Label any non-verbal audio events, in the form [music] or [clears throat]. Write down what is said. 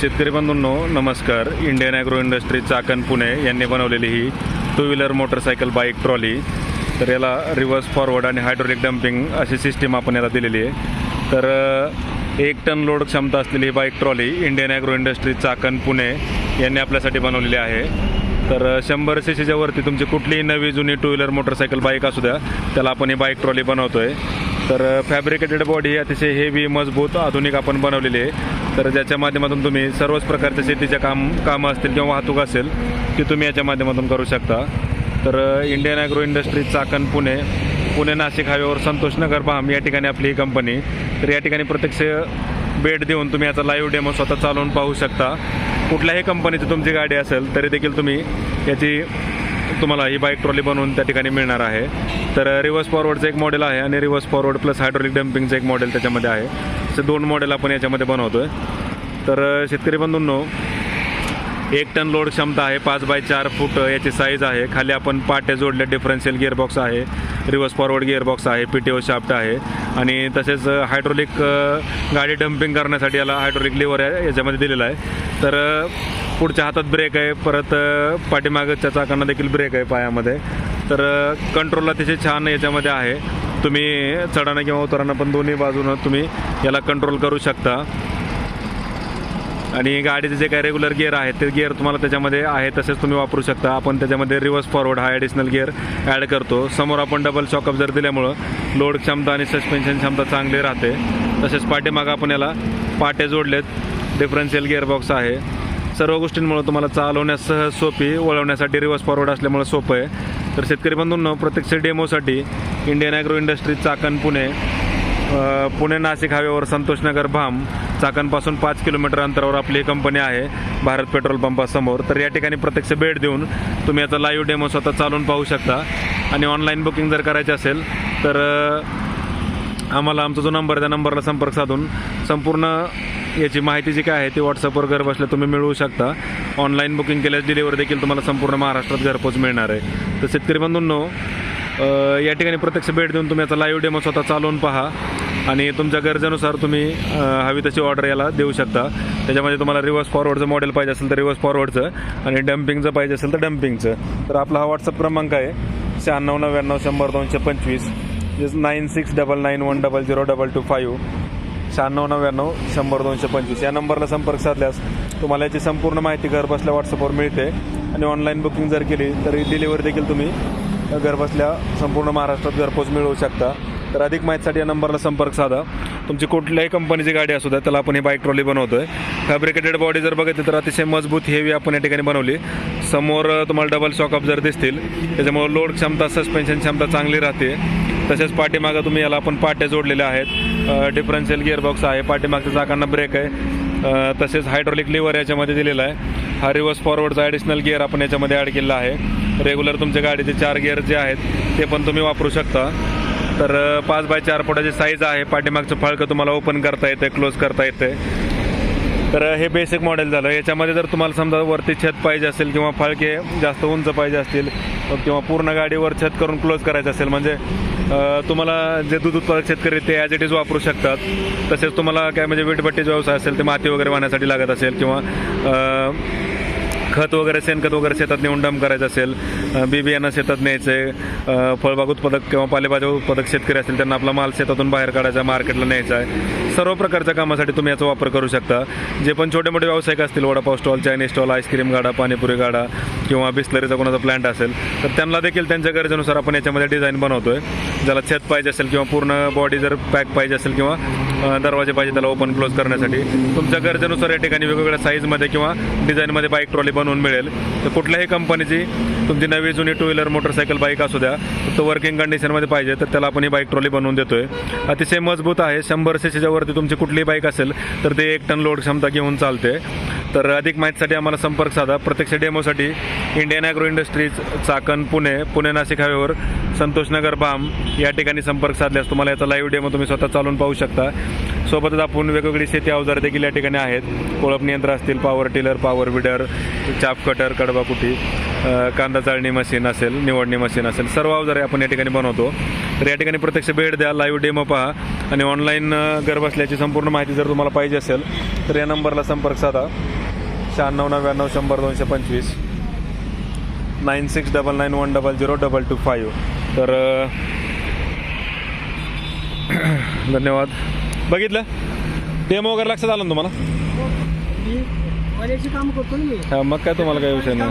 शेतकरी बंधूंनो नमस्कार. Indian agro industry Chakan Pune यांनी बनवलेली ही two wheeler motorcycle bike trolley तर याला रिव्हर्स फॉरवर्ड आणि हायड्रोलिक डम्पिंग अशी सिस्टीम आपण याला दिलेली आहे. तर एक टन लोड क्षमता असलेली ही bike trolley Indian agro industry Chakan Pune यांनी आपल्यासाठी बनवलेली आहे. तर शंभर सी सीच्यावरती तुमची कुठलीही नवी जुनी टू व्हीलर मोटरसायकल बाईक असू द्या त्याला आपण ही बाईक ट्रॉली बनवतो आहे तर फॅब्रिकेटेड बॉडी अतिशय हेवी मजबूत आधुनिक आपण बनवलेली आहे. तर ज्याच्या माध्यमातून तुम्ही सर्वच प्रकारच्या शेतीच्या काम कामं असतील किंवा वाहतूक असेल ती तुम्ही याच्या माध्यमातून करू शकता. तर Indian agro industry Chakan Pune Pune Nashik हायवेवर संतोषनगर बाम या ठिकाणी आपली ही कंपनी तर या ठिकाणी प्रत्यक्ष भेट देऊन तुम्ही याचा लाईव्ह डेमो स्वतः चालवून पाहू शकता. कुठल्याही कंपनीची तुमची गाडी असेल तरी देखील तुम्ही याची तुम्हाला ही बाईक ट्रॉली बनवून त्या ठिकाणी मिळणार आहे. तर रिव्हर्स फॉरवर्डचं एक मॉडेल आहे आणि रिव्हर्स फॉरवर्ड प्लस हायड्रोलिक डम्पिंगचं एक मॉडेल त्याच्यामध्ये आहे. असे दोन मॉडेल आपण याच्यामध्ये बनवतो आहे तर शेतकरी बंधूंनो एक टन लोड क्षमता आहे पाच बाय चार फूट याची साईज आहे. खाली आपण पाट्या जोडले डिफरन्शियल गिअरबॉक्स आहे रिव्हर्स फॉरवर्ड गिअरबॉक्स आहे पी टी ओ शाफ्ट आहे. आणि तसेच हायड्रोलिक गाडी डम्पिंग करण्यासाठी याला हायड्रोलिक लिव्हर याच्यामध्ये दिलेला आहे. तर पुढच्या हातात ब्रेक आहे. परत पाठीमागच्या चाकांना देखील ब्रेक आहे पायामध्ये. तर कंट्रोल अतिशय छान याच्यामध्ये आहे. तुम्ही चढाणं किंवा उतराणं पण दोन्ही बाजूनं तुम्ही याला कंट्रोल करू शकता. आणि गाडीचे जे काही रेग्युलर गिअर आहेत ते गिअर तुम्हाला त्याच्यामध्ये आहे तसेच तुम्ही वापरू शकता. आपण त्याच्यामध्ये रिव्हर्स फॉरवर्ड हा ॲडिशनल गिअर ॲड करतो. समोर आपण डबल शॉकअप जर दिल्यामुळं लोड क्षमता आणि सस्पेन्शन क्षमता चांगली राहते. तसेच पाठीमागं आपण याला पाटे जोडलेत. डिफरन्शियल गिअरबॉक्स आहे. सर्व गोष्टींमुळे तुम्हाला चालवण्यास सहज सोपी वळवण्यासाठी रिव्हर्स फॉरवर्ड असल्यामुळे सोपं आहे. तर शेतकरी बंधूंनो प्रत्यक्ष डेमोसाठी Indian agro industry Chakan Pune Pune Nashik हायवेवर संतोषनगर भाम चाकणपासून पाच किलोमीटर अंतरावर आपली ही कंपनी आहे भारत पेट्रोल पंपासमोर. तर या ठिकाणी प्रत्यक्ष भेट देऊन तुम्ही याचा लाईव्ह डेमो स्वतः चालून पाहू शकता. आणि ऑनलाईन बुकिंग जर करायची असेल तर आम्हाला आमचा जो नंबर आहे त्या नंबरला संपर्क साधून संपूर्ण याची माहिती जी काय आहे ती व्हॉट्सअपवर घर बसल्या तुम्ही मिळवू शकता. ऑनलाईन बुकिंग केल्यास डिलिव्हरी देखील तुम्हाला संपूर्ण महाराष्ट्रात घरपोच मिळणार आहे. तर शेतकरी बंधूंनो या ठिकाणी प्रत्यक्ष भेट देऊन तुम्ही याचा लाईव्ह डेमो स्वतः चालवून पहा. आणि तुमच्या गरजेनुसार तुम्ही हवी तशी ऑर्डर याला देऊ शकता. त्याच्यामध्ये तुम्हाला रिव्हर्स फॉरवर्डचं मॉडेल पाहिजे असेल तर रिव्हर्स फॉरवर्डचं आणि डम्पिंगचं पाहिजे असेल तर डम्पिंगचं तर आपला हा व्हॉट्सअप क्रमांक आहे शहाण्णव नव्याण्णव शंभर दोनशे पंचवीस. Nine six double nine one double zero double two five शहाण्णव नव्याण्णव शंभर दोनशे पंचवीस. या नंबरला संपर्क साधल्यास तुम्हाला याची संपूर्ण माहिती घरबसल्या व्हॉट्सअपवर मिळते. आणि ऑनलाईन बुकिंग जर केली तरी डिलिव्हरी देखील तुम्ही घरबसल्या संपूर्ण महाराष्ट्रात घरपोच मिळवू शकता. तर अधिक माहितीसाठी या नंबरला संपर्क साधा. तुमची कुठल्याही कंपनीची गाडी असू द्या त्याला आपण ही बाईक ट्रॉली बनवतो आहे फॅब्रिकेटेड बॉडी जर बघितली तर अतिशय मजबूत हेवी आपण या ठिकाणी बनवली. समोर तुम्हाला डबल शॉकअप जर दिसतील त्याच्यामुळे लोड क्षमता सस्पेन्शन क्षमता चांगली राहते. तसेच पाठीमागं तुम्ही याला आपण पाट्या जोडलेल्या आहेत. डिफरन्शियल गिअरबॉक्स आहे. पाठीमागच्या चाकांना ब्रेक आहे. तसेच हायड्रोलिक लिव्हर याच्यामध्ये दिलेला आहे. हा रिव्हर्स फॉरवर्डचा ॲडिशनल गिअर आपण याच्यामध्ये ॲड केलेला आहे. रेग्युलर तुमच्या गाडीचे चार गिअर जे आहेत ते पण तुम्ही वापरू शकता. तर पाच बाय चार फुटाची साईज आहे. पाठीमागचं फळकं तुम्हाला ओपन करता येते क्लोज करता येते. तर हे बेसिक मॉडेल झालं. याच्यामध्ये जर तुम्हाला समजा वरती छत पाहिजे असेल किंवा फळके जास्त उंच पाहिजे असतील किंवा पूर्ण गाडीवर छत करून क्लोज करायचं असेल म्हणजे तुम्हाला जे दूध उत्पादक शेतकरी ते ॲज इट इज वापरू शकतात. तसेच तुम्हाला काय म्हणजे वीटभट्टीचा व्यवसाय असेल ते माती वगैरे वाहण्यासाठी लागत असेल किंवा खत वगैरे शेणखत वगैरे शेतात नेऊन डंप करायचं असेल बी बियाणं शेतात न्यायचं आहे फळबाग उत्पादक किंवा पालेभाज्या उत्पादक शेतकरी असतील त्यांना आपला माल शेतातून बाहेर काढायचा मार्केटला न्यायचा आहे. सर्व प्रकारच्या कामासाठी तुम्ही याचा वापर करू शकता. जे पण छोटे मोठे व्यावसायिक असतील vada pav stall Chinese stall ice cream गाडा पाणीपुरी गाडा किंवा बिस्लरीचा कोणाचा प्लॅन्ट असेल तर त्यांना देखील त्यांच्या गरजेनुसार आपण याच्यामध्ये डिझाईन बनवतोय. ज्याला छत पाहिजे असेल किंवा पूर्ण बॉडी जर पॅक पाहिजे असेल किंवा दरवाजे पाहिजे त्याला ओपन क्लोज करण्यासाठी. तुमच्या गरजेनुसार या ठिकाणी वेगवेगळ्या साईजमध्ये किंवा डिझाईनमध्ये बाईक ट्रॉली बनवून मिळेल. तर कुठल्याही कंपनीची तुमची नवी जुनी टू व्हीलर मोटरसायकल बाईक असू द्या तो वर्किंग कंडिशनमध्ये पाहिजे तर त्याला आपण ही बाईक ट्रॉली बनवून देतोय. अतिशय मजबूत आहे. शंभर सीसीच्या वरती तुमची कुठलीही बाईक असेल तर ते एक टन लोड क्षमता घेऊन चालते. तर अधिक माहितीसाठी आम्हाला संपर्क साधा. प्रत्यक्ष डेमोसाठी Indian agro industries Chakan Pune Pune Nashik हायवेवर संतोषनगर बाम या ठिकाणी संपर्क साधल्यास तुम्हाला याचा लाईव्ह डेमो तुम्ही स्वतः चालून पाहू शकता. सोबतच आपण वेगवेगळी शेती अवजारे देखील या ठिकाणी आहेत. कोळप यंत्र असतील पॉवर टिलर पॉवर विडर चाप कटर कडबाकुटी कांदा चाळणी मशीन असेल निवडणी मशीन असेल सर्व अवजारे आपण या ठिकाणी बनवतो. तर या ठिकाणी प्रत्यक्ष भेट द्या लाईव्ह डेमो पहा आणि ऑनलाईन घर बसल्याची संपूर्ण माहिती जर तुम्हाला पाहिजे असेल तर या नंबरला संपर्क साधा. शहाण्णव नव्याण्णव शंभर दोनशे पंचवीस. Nine six double nine one double zero double two five तर [clears throat] धन्यवाद. बघितलं? डेमो वगैरे लक्षात आलं ना तुम्हाला? मी हा, मग काय तुम्हाला काही विषय नाही.